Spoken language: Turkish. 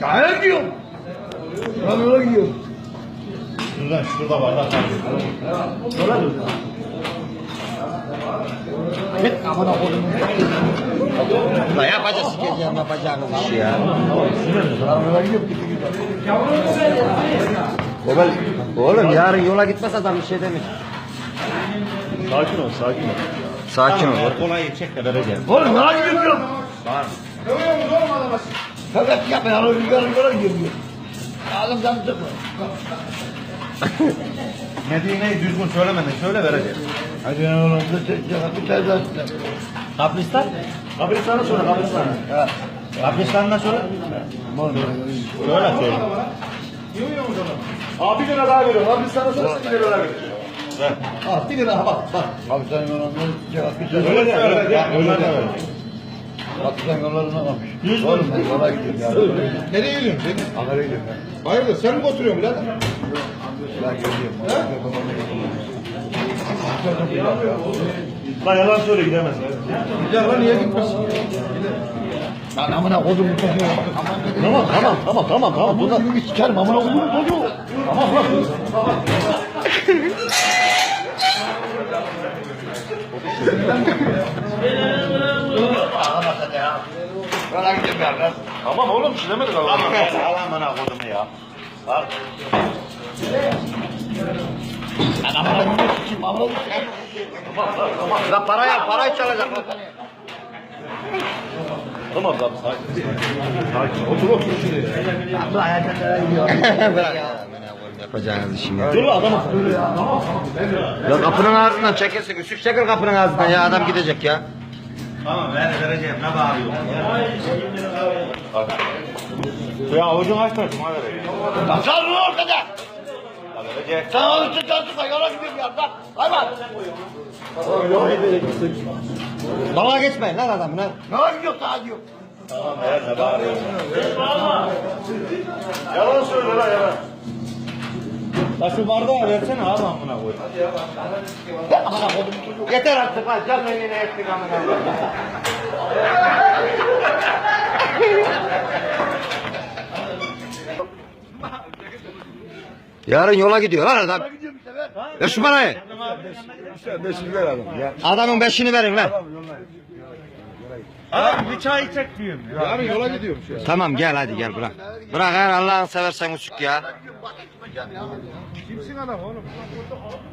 Daha gidiyorum. Ben yola gidiyorum. Şuradan şurada var lan. Git amına koydum. La yapacağız sikeceğim yapacağınız işi ya. Ben yola gidiyorum. Oğlum, oğlum yarın yola gitmez adam bir şey demir. Sakin ol sakin ol. Sakin ol. Kolayı çek de vereceğim. Oğlum yola gidiyorum. Var. Fakat yapma ya. Yola yola gidiyorum. Ağzım canım sıkma. Medine'yi düzgün söylemedin. Söyle vereceğim. Hadi ya oğlum. Bir tane daha istedim. Kabristan? Kabristan'ı söyle kabristan'ı. Ha. Kabristan'da söyle. Söyle söyle. Abi bir lira daha veriyorum. Kabristan'a söyle bir lira daha veriyorum. Ver. Ah bir lira bak bak. Abi sen yola bir tane Öyle de öyle de. Öyle de Patlıcan yollarına kalmış. Oğlum ben yola gidiyorum ya. Nereye gidiyorsun sen? Ankara'ya gidiyorum ben. Hayırdır sen mi götürüyorsun birader? Ben geliyorum. Lan yalan söyle gidemez. Ya lan niye gitmesin? Lan amına bu çocuğu. Tamam tamam tamam tamam tamam. Bunu da bir sikerim amına bu çocuğu. Tamam lan. Ağlamasın Yola gidiyorum ya lan. Tamam oğlum çilemedik Allah'ım. Allah'ım bana kodumu ya. Al. Lan amına koydum sikeyim amına koydum. La parayı parayı çalacak. Tamam tamam sakin. Sakin. Otur otur. Bu hayatında gidiyor. Bırak ya. Yapacağınız ya. Dur lan adamı. Ya kapının ağzından çekilsin. Üsük çekil kapının ağzından ya adam gidecek ya. Tamam ver vereceğim. Ne bağırıyorsun ya? Avucunu açma. Şuna vereceğim. Lan sen dur ortada. Ya verecek. Sen onu tutarsın yola gidiyorum ya. Bak. Hayvan. Dalga geçmeyin lan adamın ha. Yola gidiyor sağa gidiyor. Tamam ver ne bağırıyorsun? Yalan söyle lan yalan. La şu bardağı versene abi amına koy. Amına koydum. Yeter artık lan canını yine ettik amına koyayım. Yarın yola gidiyor lan adam. Ver. Ver şu parayı. Beşini ver adam ya. Adamın beşini verin lan. Abi bir çay çek diyorum. Yarın yola gidiyorum şu an. Tamam gel hadi gel bırak. Bırak her Allah'ını seversen uçuk ya. Kimsin adam oğlum?